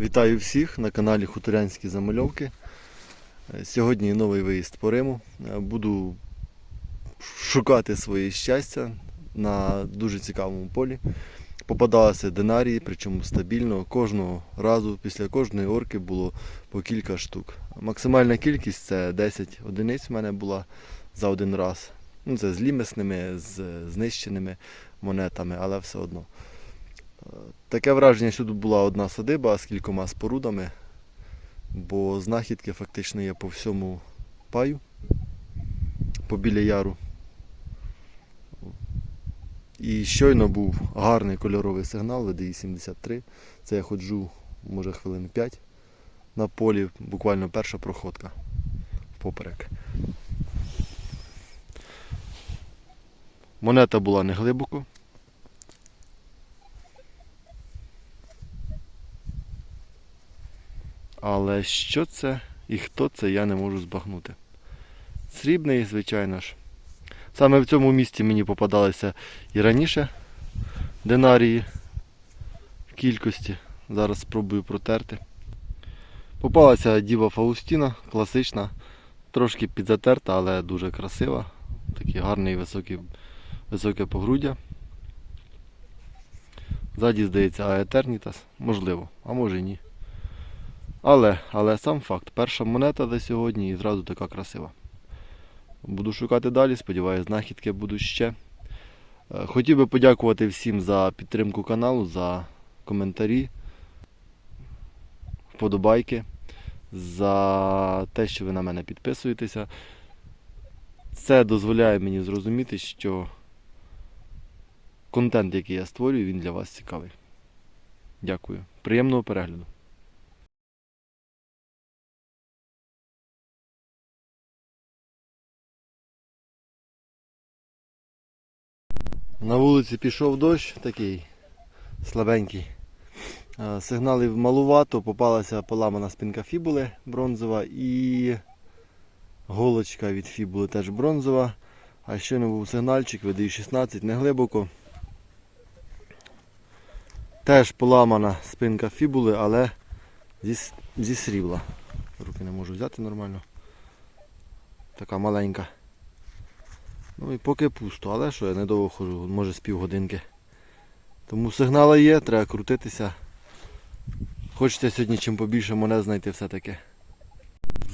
Вітаю всіх на каналі Хуторянські Замальовки. Е, Сьогодні новий виїзд по Риму. Е, Буду шукати своє щастя на дуже цікавому полі. Попадалися динарії, причому стабільно. Кожного разу після кожної орки було по кілька штук. Максимальна кількість це 10 одиниць в мене була за один раз. Ну, це з лімесними, з знищеними монетами, але все одно. Таке враження, що тут була одна садиба з кількома спорудами, бо знахідки фактично є по всьому паю, побіля яру. І щойно був гарний кольоровий сигнал VDI 73. Це я ходжу, може, хвилин 5 на полі, буквально перша проходка впоперек. Монета була не глибоко. Але що це і хто це, я не можу збагнути. Срібний, звичайно ж. Саме в цьому місці мені попадалися і раніше динарії в кількості. Зараз спробую протерти. Попалася Діва Фаустіна, класична, трошки підзатерта, але дуже красива. Такий гарний високий, високе погруддя. Ззаді, здається, Аетернітас. Можливо, а може і ні. Але, але сам факт, перша монета за сьогодні і зразу така красива. Буду шукати далі, сподіваюся, знахідки будуть ще. Е, Хотів би подякувати всім за підтримку каналу, за коментарі, вподобайки, за те, що ви на мене підписуєтеся. Це дозволяє мені зрозуміти, що контент, який я створюю, він для вас цікавий. Дякую. Приємного перегляду. На вулиці пішов дощ такий слабенький. Сигналів малувато, попалася поламана спинка фібули бронзова і голочка від фібули теж бронзова. А ще не був сигнальчик, видаю 16, не глибоко. Теж поламана спинка фібули, але зі, зі срібла. Руки не можу взяти нормально. Така маленька. Ну і поки пусто, але що я недовго ходжу, може з півгодинки. Тому сигнали є, треба крутитися. Хочеться сьогодні чим побільше монет знайти все-таки.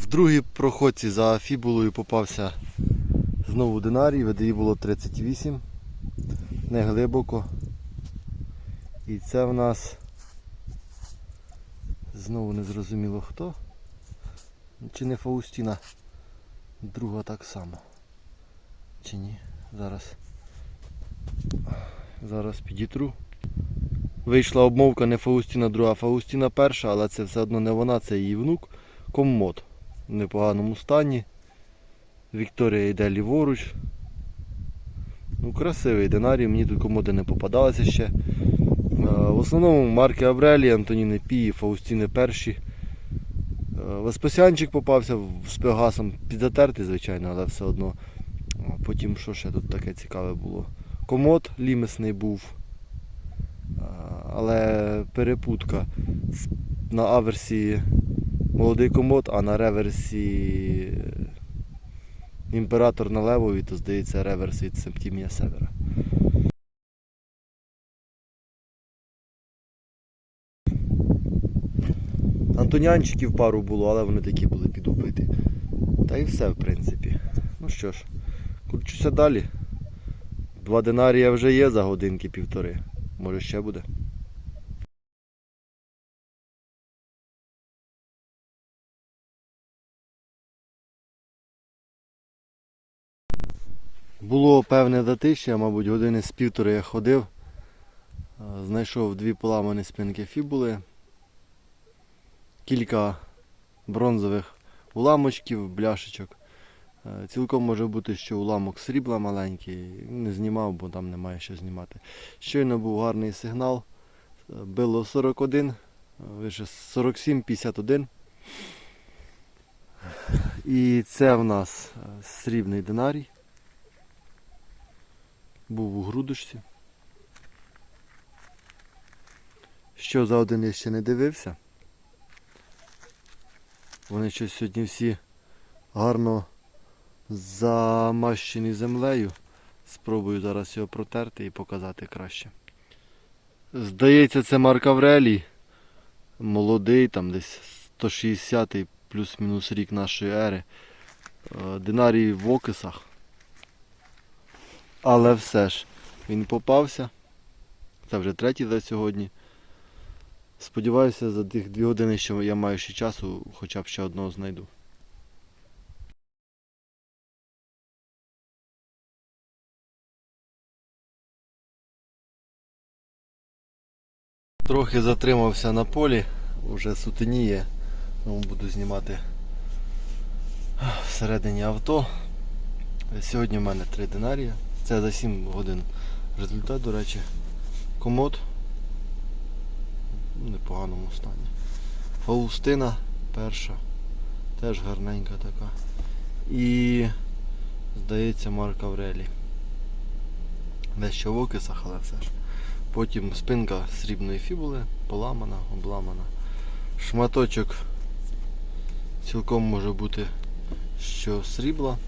В другій проходці за фібулою попався знову динарій, ВДІ було 38, не глибоко. І це в нас знову не зрозуміло хто. Чи не Фаустіна, друга так само. Чи ні? Зараз. Зараз підітру. Вийшла обмовка не Фаустіна друга, а Фаустіна перша, але це все одно не вона, це її внук. Коммод. В непоганому стані. Вікторія йде ліворуч. Ну, красивий динарій, мені тут комоди не попадалися ще. Е, В основному марки Аврелі, Антоніни Пії, Фаустіни перші. Е, Веспасянчик попався з Пегасом підзатертий, звичайно, але все одно. Потім що ще тут таке цікаве було? Комод лімесний був. Але перепутка. На аверсі молодий комод, а на реверсі е, імператор на левові, то здається реверс від Септімія Севера. Антонянчиків пару було, але вони такі були підубиті. Та і все, в принципі. Ну що ж, кручуся далі. Два динарія вже є за годинки півтори. Може ще буде. Було певне затишя, мабуть, години з півтори я ходив. Е, Знайшов дві поламані спинки фібули, кілька бронзових уламочків, бляшечок. Е, Цілком може бути, що уламок срібла маленький, не знімав, бо там немає що знімати. Щойно був гарний сигнал. Било 41, е, вище 47-51. І це в нас е, срібний динарій. Був у грудочці. Що за один я ще не дивився. Вони щось сьогодні всі гарно замащені землею. Спробую зараз його протерти і показати краще. Здається, це Марк Аврелій. Молодий, там десь 160-й плюс-мінус рік нашої ери. Е, Динарій в окисах. Але все ж, він попався. Це вже третій за сьогодні. Сподіваюся, за тих дві години, що я маю ще часу, хоча б ще одного знайду. Трохи затримався на полі, вже сутеніє, тому буду знімати всередині авто. Сьогодні в мене 3 динарія. Це за 7 годин результат, до речі. Комод в непоганому стані. Фаустина перша, теж гарненька така. І, здається, Марк Аврелій. Дещо в окисах, але все ж. Потім спинка срібної фібули, поламана, обламана. Шматочок цілком може бути, що срібла.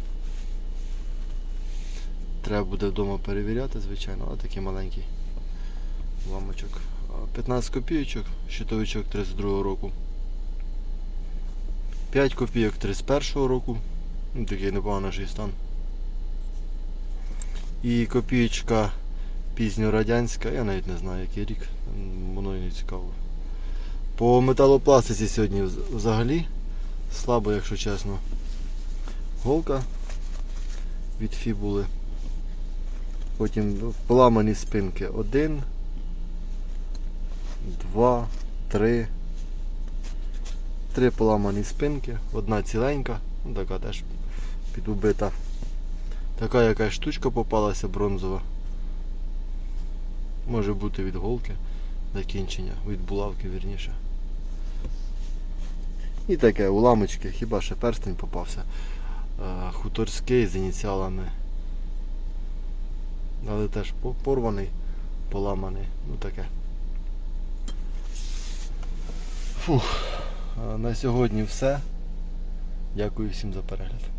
Треба буде вдома перевіряти, звичайно, але такий маленький ламочок. 15 копійочок, щитовичок 32 року. 5 копійок 31 року. Ну, такий непоганий стан. І копієчка пізньорадянська, я навіть не знаю який рік, воно і не цікаво. По металопластиці сьогодні взагалі слабо, якщо чесно. Голка від фібули. Потім поламані спинки. Один, два, три. Три поламані спинки, одна ціленька, ну така теж підубита. Така якась штучка попалася бронзова. Може бути від голки закінчення, від булавки вірніше. І таке, уламочки, хіба ще перстень попався. Е, Хуторський з ініціалами. Але теж порваний, поламаний. Ну таке. Фух. На сьогодні все. Дякую всім за перегляд.